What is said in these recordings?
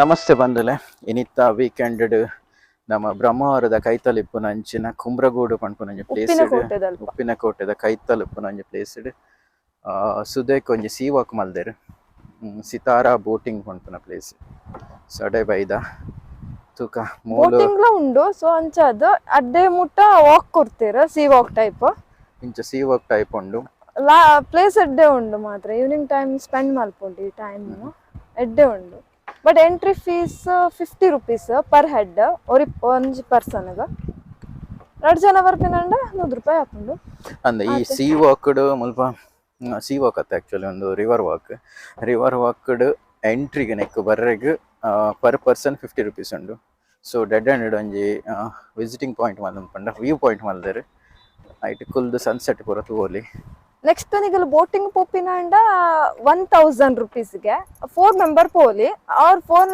ನಮಸ್ತೆ ಬಂದಲೆ ಇನಿತ್ತ ವೀಕೆಂಡ್ ನಮ್ಮ ಬ್ರಹ್ಮಾವರದ ಕೈತಲಿಪ್ಪುನಂಚಿನ ಕುಮ್ರಗೂಡು ಪನ್ಪುನಂಜಿ ಪ್ಲೇಸ್ ಉಪ್ಪಿನ ಕೋಟೆದಲ್ಪ. ಉಪ್ಪಿನ ಕೋಟೆದ ಕೈತಲಿಪ್ಪುನಂಜಿ ಪ್ಲೇಸ್ ಸುದೇಕ್ ಒಂಜಿ ಸೀ ಮಲ್ದೇರು. ಸಿತಾರಾ ಬೋಟಿಂಗ್ ಪನ್ಪುನ ಪ್ಲೇಸ್ ಸಡೆ ಬೈದ ತೂಕ ಮೂಲು ಉಂಡು. ಸೊ ಅಂಚಾದ್ ಅಡ್ಡೆ ಮುಟ್ಟ ವಾಕ್ ಕೊಡ್ತೀರ ಸೀವಾಕ್ ಟೈಪ್ ಇಂಚ ಸೀವಾಕ್ ಟೈಪ್ ಉಂಡು. ಪ್ಲೇಸ್ ಎಡ್ಡೆ ಉಂಡು ಮಾತ್ರ. ಈವ್ನಿಂಗ್ ಟೈಮ್ ಸ್ಪೆಂಡ್ ಮಲ್ಪುಂಡು ಈ ಟೈಮ್ ಎಡ್ಡೆ ಉಂಡು. But entry fees fifty rupees per head ಒರಿ ಒಂಜಿ ಪರ್ಸನ್ಗ ಎರಡು ಜನ ಬರ್ಪಿನಂಡ ನೂರು ರೂಪಾಯಿ ಹಾಕೊಂಡು ಅಂದ ಈ ಸೀ ವಾಕ್ಡ್ ಮುಲ್ಪ ಸೀ ವಾಕ್ ಅತ್ತ ಆಕ್ಚುಲಿ ಒಂದು ರಿವರ್ ವಾಕ್ ರಿವರ್ ವಾಕ್ಡ್ ಎಂಟ್ರಿಗೆ ನೆಕ್ ಬರ್ರೆಗೆ ಪರ್ ಪರ್ಸನ್ ಫಿಫ್ಟಿ ರುಪೀಸ್ ಉಂಡು ಸೊ ಡೆಡ್ ಹಂಡ್ರೆಡ್ ಒಂಜಿ ವಿಸಿಟಿಂಗ್ ಪಾಯಿಂಟ್ ಮಲ್ದ ವ್ಯೂ ಪಾಯಿಂಟ್ ಮಲ್ದೆರ್ ಐಟ್ ಕುಲ್ದು ಸನ್ಸೆಟ್ ಪೂರ ತೂವೊಲಿ ನೆಕ್ಸ್ಟ್ ನಿಗಲ್ ಬೋಟಿಂಗ್ ಪೋಪಿನಂಡ ಒನ್ ತೌಸಂಡ್ ರುಪೀಸ್ಗೆ ಫೋರ್ ಮೆಂಬರ್ ಪೋಲಿ. ಅವ್ರ ಫೋರ್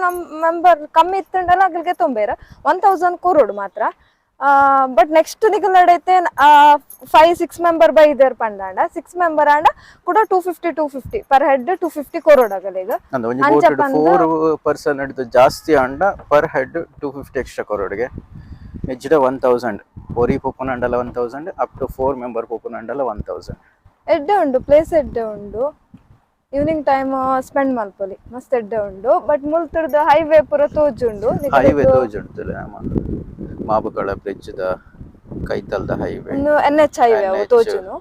ಮೆಂಬರ್ ಕಮ್ಮಿ ಇತ್ತಂಡಲ್ಲ ಅಗಲ್ಗೆ ತೊಂಬೇರ ಒನ್ ತೌಸಂಡ್ ಕೊರೋಡು ಮಾತ್ರ. ಬಟ್ ನೆಕ್ಸ್ಟ್ ನಿಗಲ್ ನಡೈತೆ ಫೈವ್ ಸಿಕ್ಸ್ ಮೆಂಬರ್ ಬೈ ಇದೇರ್ ಪಂಡಾಂಡ ಸಿಕ್ಸ್ ಮೆಂಬರ್ ಆಂಡ ಕೂಡ two fifty two fifty per head two fifty ಕೊರೋಡ್ ಆಗಲೀಗ ಫೋರ್ ಪರ್ಸನ್ ಹಿಡಿದು ಜಾಸ್ತಿ ಅಂಡ per head two fifty extra ಕೊರೋಡ್ಗೆ ಹೆಚ್ಚಿದ ಒನ್ ತೌಸಂಡ್ ಒರಿ ಅಂಡಲ್ಲ one thousand up to four member ಪೋಪುನಂಡಲ one thousand ಎಡ್ಡೆ ಉಂಡು ಪ್ಲೇಸ್ ಎಡ್ಡೆ ಉಂಡು. ಈವ್ನಿಂಗ್ ಟೈಮ್ ಸ್ಪೆಂಡ್ ಮಲ್ಪೊಲಿ ಮಸ್ತ್ ಎಡ್ಡೆ ಉಂಡು. ಬಟ್ ಮುಲ್ತುರ್ದ ಹೈವೇ ಪೂರ ತೋಜುಂಡು ಹೈವೇ ತೋಜುಂಡು ಮಾಬುಗಳ ಬ್ರಿಡ್ಜ್ ದ ಕೈತಲ್ದ ಹೈವೇ ಇನ್ನು ಎನ್ ಎಚ್ ಹೈವೇ ಅವು ತೋಜುನು.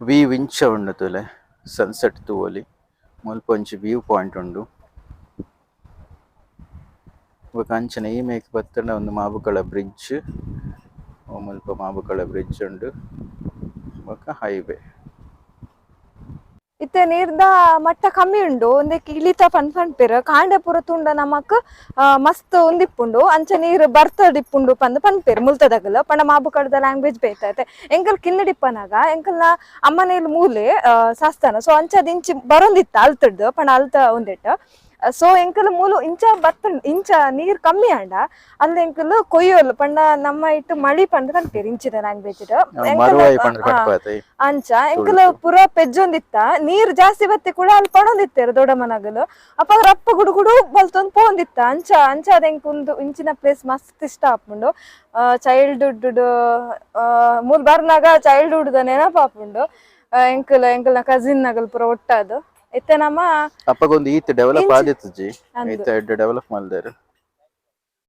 ವಿ ವಿಂಚ ಉಂಡು ತುಲೆ. ಸನ್ಸೆಟ್ ತೂವೊಲಿ ಮುಲ್ಪ ಒಂಜಿ ವ್ಯೂ ಪಾಯಿಂಟ್ ಉಂಡು. ಈ ಮೇಕ್ ಬತ್ತಂಡ ಒಂದು ಮಾಬುಕಳ ಬ್ರಿಡ್ಜ್. ಮುಲ್ಪ ಮಾಬುಕಳ ಬ್ರಿಡ್ಜ್ ಉಂಡು. ಬೊಕ ಹೈವೇ. ಇತ್ತೆ ನೀರ್ದ ಮಟ್ಟ ಕಮ್ಮಿ ಉಂಡು. ಒಂದಕ್ಕೆ ಇಳಿತ ಪನ್ ಪನ್ಪೆರ್ ಕಾಂಡೆ ಪೂರ ತುಂಡ ನಮಕ್ ಮಸ್ತ್ ಒಂದಿಪ್ಪುಂಡು ಅಂಚ ನೀರ್ ಬರ್ತಡಿಪ್ಪುಂಡು ಪಂದ್ ಪನ್ಪೆರ್ ಮುಲ್ತದಗಲ ಪಂಡ ಮಾಬು ಕಡ್ದ ಲ್ಯಾಂಗ್ವೇಜ್ ಬೇತೈತೆ ಎಂಕಲ್ ಕಿನ್ನಡಿಪ್ಪನಾಗ ಎಂಕಲ್ನ ಅಮ್ಮನೇಲಿ ಮೂಲೆ ಸಾಸ್ತಾನ. ಸೊ ಅಂಚ ಇಂಚಿ ಬರೊಂದಿತ್ತ ಅಲ್ತಡ್ದು. ಪಂಡ ಅಲ್ತ ಒಂದಿಟ್ಟ. ಸೊ ಎಂಕಲ್ ಮೂಲು ಇಂಚ ಬತ್ತ ಇಂಚ ನೀರ್ ಕಮ್ಮಿ ಆಂಡ. ಅಲ್ಲಿ ಎಂಕಲ್ ಕೊಯ್ಯೋಲ್ ಪಂಡ ನಮ್ಮ ಇಟ್ಟು ಮಳಿ ಪಂಡ ಕನ್ಪೇರ್ ಇಂಚಿದ ಲ್ಯಾಂಗ್ವೇಜ್ ಅಂಚ. ಎಂಕಲ್ ಪುರ ಪೆಜ್ಜೊಂದಿತ್ತ. ನೀರ್ ಜಾಸ್ತಿ ಬತ್ತಿ ಕೂಡ ಅಲ್ಲಿ ಪಣೊಂದಿತ್ತೇರು ದೊಡ್ಡ ಮನಗಲು. ಅಪ್ಪ ರಪ್ಪ ಗುಡುಗುಡು ಬಲ್ತೊಂದು ಪೋಂದಿತ್ತ. ಅಂಚ ಅಂಚ ಅದ ಒಂದು ಇಂಚಿನ ಪ್ಲೇಸ್ ಮಸ್ತ್ ಇಷ್ಟ ಆಪುಂಡು ಚೈಲ್ಡ್ಹುಡ್ ಮೂಲ್ ಬರ್ನಾಗ ಚೈಲ್ಡ್ಹುಡ್ ದ ನೆನಪು ಆಪುಂಡು ಎಂಕಲ್ ಎಂಕಲ್ನ ಕಸಿನ್ ನಗಲ್ ಪೂರ ಒಟ್ಟಾದು. ಇತ್ತೆ ನಮ್ಮ ಅಪ್ಪಗೊಂದು ಈತ್ ಡೆವಲಪ್ ಇಂಚ- ಆದಿತ್ತು ಜಿ ಅಂದು. ಈತ ಎಡ್ಡೆ ಡೆವಲಪ್ ಮಲ್ದೇರು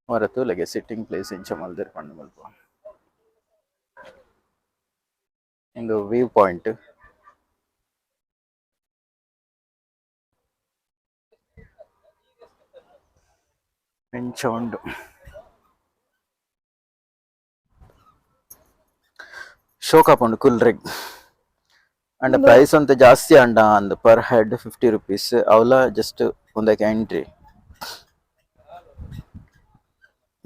ಹೊರತು ಲಗೆ ಸಿಟ್ಟಿಂಗ್ ಪ್ಲೇಸ್ ಇಂಚ ಮಲ್ದೇರು ಪಂಡು ಮಲ್ಪ ಇಂದು ವ್ಯೂ ಪಾಯಿಂಟ್ ಇಂಚ ಉಂಡು ಶೋಕಾಪುಂಡು ಕುಲ್ರೆಗ್ ಅಂಡ್ ಪ್ರೈಸ್ ಅಂತ ಜಾಸ್ತಿ ಅಂಡ ಅಂದ್ ಪರ್ ಹೆಡ್ ಫಿಫ್ಟಿ ರುಪೀಸ್ ಅವಲ ಜಸ್ಟ್ ಒಂದಕ್ಕೆ ಎಂಟ್ರಿ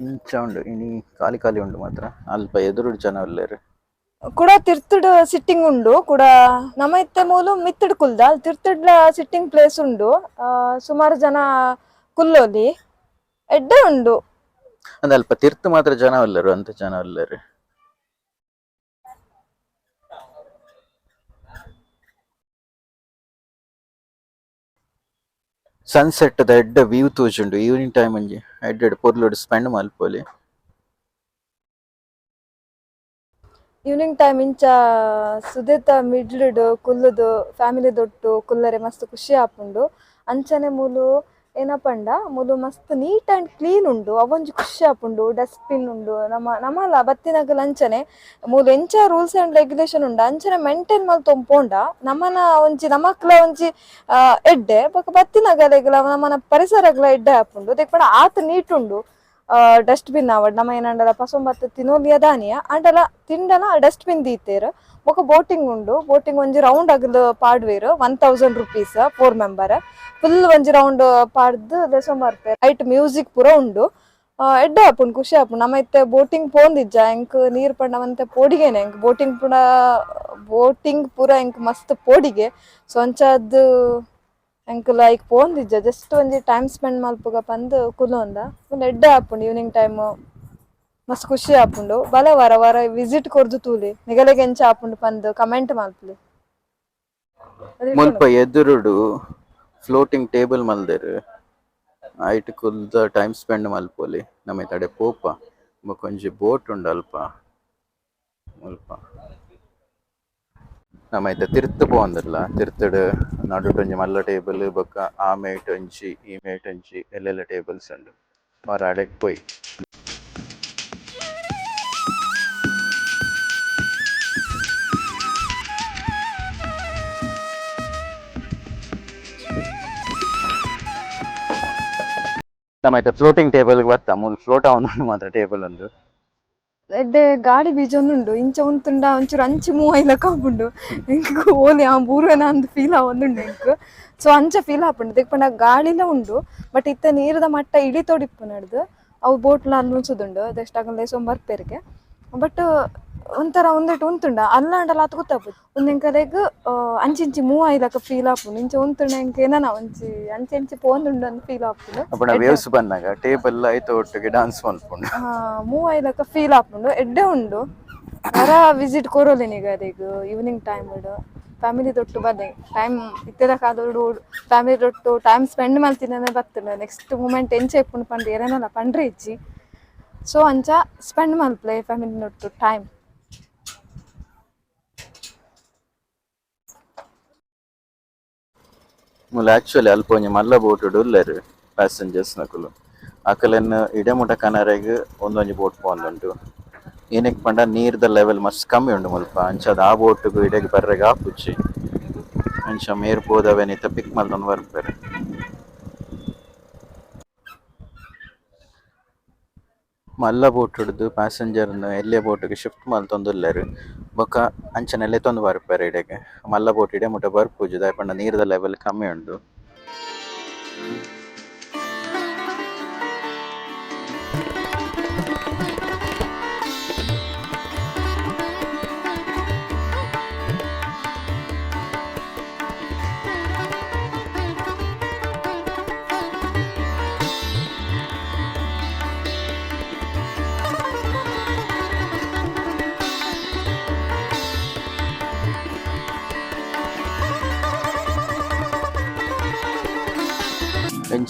ಇಂಚ ಉಂಡು ಇನಿ ಖಾಲಿ ಖಾಲಿ ಉಂಡು ಮಾತ್ರ. ಅಲ್ಪ ಎದುರು ಜನ ಉಲ್ಲೇರು ಕೂಡ ತಿರ್ತಡ್ ಸಿಟ್ಟಿಂಗ್ ಉಂಡು ಕೂಡ ನಮ್ಮ ಇತ್ತೆ ಮೂಲು ಮಿತ್ತಡ್ ಕುಲ್ದ. ಅಲ್ಲಿ ತಿರ್ತಡ್ ಸಿಟ್ಟಿಂಗ್ ಪ್ಲೇಸ್ ಉಂಡು. ಸುಮಾರು ಜನ ಕುಲ್ಲೋಲಿ. ಎಡ್ಡೆ ಉಂಡು. ಅಂದ್ರೆ ಅಲ್ಪ ತಿರ್ತು ಮಾತ್ರ ಜನ ಉಲ್ಲೇರು ಅಂತ ಜನ ಉಲ್ಲೇರು ಸನ್ಸೆಟ್ ದ ಎಡ್ಡ ವ್ಯೂ ತೋಜುಂಡು ಈವ್ನಿಂಗ್ ಟೈಮ್ ಒಂಜಿ ಎಡ್ಡೆ ಎಡ್ಡೆ ಪೊರ್ಲುಡು ಸ್ಪೆಂಡ್ ಮಲ್ಪೊಲಿ ಈವ್ನಿಂಗ್ ಟೈಮ್ ಇಂಚ ಸುದೇತ ಮಿಡ್ಲ್ಡ್ ಕುಲ್ಲುದು ಫ್ಯಾಮಿಲಿ ದೊಟ್ಟು ಕುಲ್ಲರೆ ಮಸ್ತ್ ಖುಷಿ ಆಪುಂಡು ಅಂಚನೆ ಮೂಲು ಏನಪ್ಪಂಡ ಮೂಲು ಮಸ್ತ್ ನೀಟ್ ಆ್ಯಂಡ್ ಕ್ಲೀನ್ ಉಂಡು. ಅವೊಂಜಿ ಖುಷಿ ಆಪುಂಡು ಡಸ್ಟ್ಬಿನ್ ಉಂಡು. ನಮ್ಮ, ನಮ್ಮಲ್ಲ ಬತ್ತಿನಾಗ ಅಂಚನೆ. ಮೂಲು ಎಂಚ ರೂಲ್ಸ್ ಆ್ಯಂಡ್ ರೆಗ್ಯುಲೇಷನ್ ಉಂಡು. ಅಂಚನೆ ಮೇಂಟೈನ್ ಮಲ್ ತೊಂಪೋಂಡ. ನಮ್ಮನ ಒಂಜಿ ನಮಕ್ಲ ಒಂಜಿ ಎಡ್ಡೆ. ಬೊಕ ಬತ್ತಿನಗಲೆಗ್ಲ, ನಮ್ಮನ ಪರಿಸರಗ್ಲ ಎಡ್ಡೆ ಆಪುಂಡು. ದೇಕ್ಪಂಡ ಆತ ನೀಟ್ ಉಂಡು. ಡಸ್ಟ್ಬಿನ್ ಆವಡ್ ನಮ್ಮ ಏನಂಡಲ ಪಸೊಂಬತ್ತು ತಿನ್ನೋಲಿಯ ದಾನಿಯ ಅಂಡಲ ತಿಂಡನ ಡಸ್ಟ್ಬಿನ್ ದೀತೇರ್ ಬೊಕ ಬೋಟಿಂಗ್ ಉಂಡು. ಬೋಟಿಂಗ್ ಒಂಜಿ ರೌಂಡ್ ಅಗಲ್ ಪಾಡ್ವೇರ್. One thousand rupees four member full ಒಂಜಿ ರೌಂಡ್ ಪಾಡ್ದು ದೆಸೊಂಬರ್ಪೇರ್ ರೈಟ್ ಮ್ಯೂಸಿಕ್ ಪೂರ ಉಂಡು. ಎಡ್ಡ ಆಪುಂಡು, ಖುಷಿ ಆಪುಂಡು. ನಮ್ಮ ಇತ್ತೆ ಬೋಟಿಂಗ್ ಪೋಂದಿಜ್ಜ. ಎಂಕ್ ನೀರ್ ಪಂಡ ಮಂತೆ ಪೋಡಿಗೆನೆ ಎಂಕ್ ಬೋಟಿಂಗ್ ಪುಡ ಬೋಟಿಂಗ್ ಪೂರ ಎಂಕ್ ಮಸ್ತ್ ಪೋಡಿಗೆ. ಸೊ ಅಂಚಾದ್ ಎಂಕ್ ಲೈಕ್ ಪೋಂದಿಜ್ಜ ಜಸ್ಟ್ ಒಂಜಿ ಟೈಮ್ ಸ್ಪೆಂಡ್ ಮಲ್ಪುಗ ಪಂದ್ ಕುಲೋಂದ ಒಂದು ಎಡ್ಡೆ ಆಪುಂಡು ಈವ್ನಿಂಗ್ ಟೈಮ್ ಮಸ್ತ್ ಖುಷಿ ಆಪುಂಡು ಬಲೆ ವಾರ ವಾರ ವಿಸಿಟ್ ಕೊರ್ದು ತೂಲಿ ನಿಗಲೆಗೆ ಎಂಚ ಆಪುಂಡು ಪಂದ್ ಕಮೆಂಟ್ ಮಲ್ಪುಲಿ ಅದು ಮುಲ್ಪ ಎದುರುಡು ಫ್ಲೋಟಿಂಗ್ ಟೇಬಲ್ ಮಲ್ದೆರ್ ಐಟ್ ಕುಲ್ದ ಟೈಮ್ ಸ್ಪೆಂಡ್ ಮಲ್ಪೊಲಿ ನಮ್ಮ ತಡೆ ಪೋಪ ಬೊಕೊಂಜಿ ಬೋಟ್ ಉಂಡು ಅಲ್ಪ ಮುಲ್ಪ ನಮ್ಮ ಐತ ತಿರ್ತ್ ಪೋಂದಿಲ್ಲ ತಿರ್ತಡ್ ನಡುಟೊಂಜಿ ಮಲ್ಲ ಟೇಬಲ್, ಬೊಕ್ಕ ಆ ಮೇಟ್ ಒಂಜಿ ಈ ಮೇಟ್ ಒಂಜಿ ಎಲ್ಲೆಲ್ಲ ಟೇಬಲ್ಸ್ ಉಂಡು. ವಾರ ಅಡೆಗ್ ಪೋಯ್. ನಮ್ಮ ಐತ ಫ್ಲೋಟಿಂಗ್ ಟೇಬಲ್ ಬರ್ತಾ, ಮೂಲ್ ಫ್ಲೋಟ ಒಂದು ಮಾತ್ರ ಟೇಬಲ್ ಒಂದು ಎಡ್ಡೆ ಗಾಡಿ ಬೀಜ ಒಂದುಂಡು ಇಂಚ ಉಂತುಂಡ ಒಂಚೂರು ಅಂಚಿ ಮೂವೈಲ ಕಾಪುಂಡು ಎಂಕ್ ಓಲಿ ಆ ಬೂರ್ವೆನ ಅಂದ್ ಫೀಲ್ ಆವೊಂದುಂಡು ಎಂಕ್ ಸೊ ಅಂಚ ಫೀಲ್ ಆಪುಂಡು. ದಿಕ್ಪಂಡ ಗಾಳಿಲ ಉಂಡು ಬಟ್ ಇತ್ತ ನೀರದ ಮಟ್ಟ ಇಳಿತೋಡಿಪ್ಪು ನಡ್ದು. ಅವು ಬೋಟ್ಲ ಅಲ್ಲಿ ಉಂಚುದುಂಡು ಅದೆಷ್ಟು ಆಗಲ್ಲ ಸೊಂಬ ಬರ್ಪೇರಿಗೆ ಬಟ್ ಒಂಥರ ಒಂದೆಟ್ ಉಂತುಂಡ. ಅಲ್ಲಾಂಡಲ ಆತ ಅಂಚಿ ಇಂಚಿ ಅಂಚಿಂಚಿ ಮೂವೈಲಕ ಫೀಲ್ ಆಪುಂಡು ಇಂಚ ಉಂತುಂಡ ಎಂಕ್ ಏನನ ಒಂಚಿ ಅಂಚಿ ಅಂಚಿ ಪೋಂದುಂಡು ಅಂತ ಫೀಲ್ ಆಪುಂಡು ಅಪ್ಪಣ ವೇವ್ಸ್ ಬಂದಾಗ ಟೇಬಲ್ ಐತ ಒಟ್ಟಿಗೆ ಡಾನ್ಸ್ ಮಲ್ಪುಂಡು ಆ, ಮೂವೈಲಕ ಫೀಲ್ ಆಪುಂಡು ಎಡ್ಡೆ ಉಂಡು. ಅರ ವಿಸಿಟ್ ನೀಗ ಅದೀಗ ಈವ್ನಿಂಗ್ ಟೈಮ್ ಇಡು. ಫ್ಯಾಮಿಲಿ ತೊಟ್ಟು ಬನ್ನಿ ಟೈಮ್ ಇತ್ತೆದ ಕಾದೋಡು ಫ್ಯಾಮಿಲಿ ತೊಟ್ಟು ಟೈಮ್ ಸ್ಪೆಂಡ್ ಮಾಡ್ತೀನಿ ಬರ್ತದೆ. ನೆಕ್ಸ್ಟ್ ಮೂಮೆಂಟ್ ಎಂಚೆ ಇಪ್ಪುಂಡು ಪಂಡ್ರಿ ಏನೇನಲ್ಲ ಪಂಡ್ರೆ ಇಜ್ಜಿ. ಸೊ ಅಂಚ ಸ್ಪೆಂಡ್ ಮಲ್ಪ್ಲೆ ಫ್ಯಾಮಿಲಿ ತೊಟ್ಟು ಟೈಮ್ ಮುಲ ಆಕ್ಚುಲಿ ಅಲ್ಪ ಒಂಜಿ ಮಲ್ಲ ಬೋಟ್ ಉಲ್ಲೆರ್ ಪ್ಯಾಸೆಂಜರ್ಸ್ ನಕುಲು ಅಕಲೆನ್ ಇಡೆಮುಟ ಕನರೆಗ್ ಒಂದೊಂಜಿ ಬೋಟ್ ಪೋಂದುಂಟು ಏನಕ್ಕೆ ಪಂಡ ನೀರ್ದ ಲೆವೆಲ್ ಮಸ್ತ್ ಕಮ್ಮಿ ಉಂಡು ಮುಲ್ಪ ಅಂಚದ ಆ ಬೋಟ್ಗು ಇಡೆಗ್ ಬರ್ರೆಗ್ ಆಪುಚ್ಚಿ ಅಂಚ ಮೇರ್ ಪೋದವೆನಿತ ಪಿಕ್ ಮಲ್ದೊಂದು ಬರ್ಪೆರ್ ಮಲ್ಲ ಬೋಟ್ ಹಿಡ್ದು ಪ್ಯಾಸೆಂಜರ್ನ ಎಲ್ಲೆ ಬೋಟ್ಗೆ ಶಿಫ್ಟ್ ಮಲ್ತೊಂದುಲ್ಲೆರ್ ಬೊಕ್ಕ ಅಂಚನೆ ಲೆತ್ತೊಂದು ಬರ್ಪೆರ್ ಇಡೆಗೆ ಮಲ್ಲ ಬೋಟ್ ಇಡೆ ಮುಟ ಬರ್ಪುಜಿ ದಾಯಪಂಡ ನೀರ್ದ ಲೆವೆಲ್ ಕಮ್ಮಿ ಉಂಡು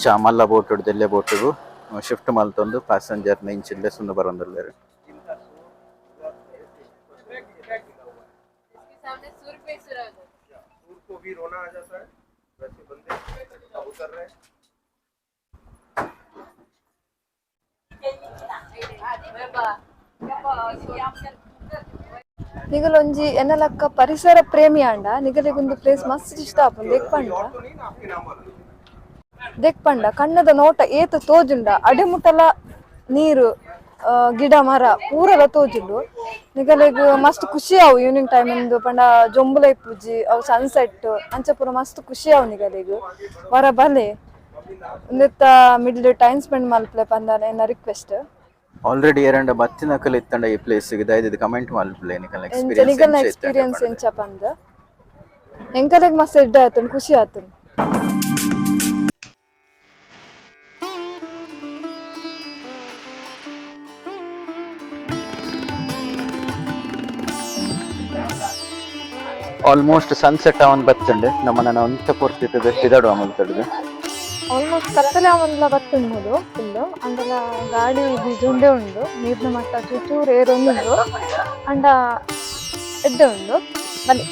ಇಂಚ ಮಲ್ಲ ಬೋಟುಡು ದೆಲ್ಲೆ ಬೋಟುಗು ಶಿಫ್ಟ್ ಮಲ್ತೊಂದು ಪ್ಯಾಸೆಂಜರ್ನ ಇಂಚಿಲ್ಲೆ ಸುಂದ ಬರೊಂದುಲ್ಲೆರ್ ನಿಗಲೊಂಜಿ ಎನ್ನಲಕ್ಕ ಪರಿಸರ ಪ್ರೇಮಿ ಆಂಡ ನಿಗಲಿಗೊಂದು ಪ್ಲೇಸ್ ಮಸ್ತ್ ಇಷ್ಟ ಆಪುಂಡು ಎಕ್ ಪಂಡ ದೆಕ್ ಪಂಡ ಕಣ್ಣದ ನೋಟ ಏತ ತೋಜುಂಡ ಅಡಿಮುಟ್ಟಲ ನೀರು ಗಿಡ ಮರ ಪೂರಲ ತೋಜುಂಡು. ನಿಗಲೆಗ್ ಮಸ್ತ್ ಖುಷಿ ಆವು ಈವ್ನಿಂಗ್ ಟೈಮ್ ಇಂದು ಪಂಡ ಜೊಂಬುಲೈ ಪೂಜಿ ಅವು ಸನ್ಸೆಟ್ ಅಂಚ ಪೂರ ಮಸ್ತ್ ಖುಷಿ ಆವು ನಿಗಲೆಗ್. ವರ ಬಲೆ ಒಂದಿತ್ತ ಮಿಡ್ಲ್ ಟೈಮ್ ಸ್ಪೆಂಡ್ ಮಲ್ಪಲೆ ಪಂದಾನೆ ಏನ ರಿಕ್ವೆಸ್ಟ್ ಆಲ್ರೆಡಿ ಎರಡು ಬತ್ತಿನ ಕಲೆ ಇತ್ತಂಡ ಈ ಪ್ಲೇಸ್ಗೆ ದಯದಿದ್ದು ಕಮೆಂಟ್ ಮಲ್ಪಲೆ ನಿಕಲ್ ಎಕ್ಸ್ಪೀರಿಯನ್ಸ್ ಎಕ್ಸ್ಪೀರಿಯನ್ಸ್ ಎಂಚ ಪಂದ. ಎಂಕಲೆಗ್ ಮಸ್ತ್ ಎಡ್ಡ ಆತನ್ ಖುಷಿ ಆತನ್ ಆಲ್ಮೋಸ್ಟ್ ಸನ್ಸೆಟ್ ಅವನ್ ಬತ್ತಂಡೆ ನಮ್ಮನ್ನ ಒಂತ ಪೊರ್ತಿತ್ತದ ತಿದಾಡುವ ಮಲ್ತಡ್ದು ಆಲ್ಮೋಸ್ಟ್ ಕತ್ತಲೆ ಅವನ್ಲ ಬತ್ತುಂಡು ಫುಲ್ ಅಂಡಲ ಗಾಡಿ ಬೀಜುಂಡೆ ಉಂಡು ನೀರಿನ ಮಟ್ಟ ಚೂಚೂರು ಏರೊಂದುಂಡು ಅಂಡ ಎಡ್ಡೆ ಉಂಡು ಬನ್ನಿ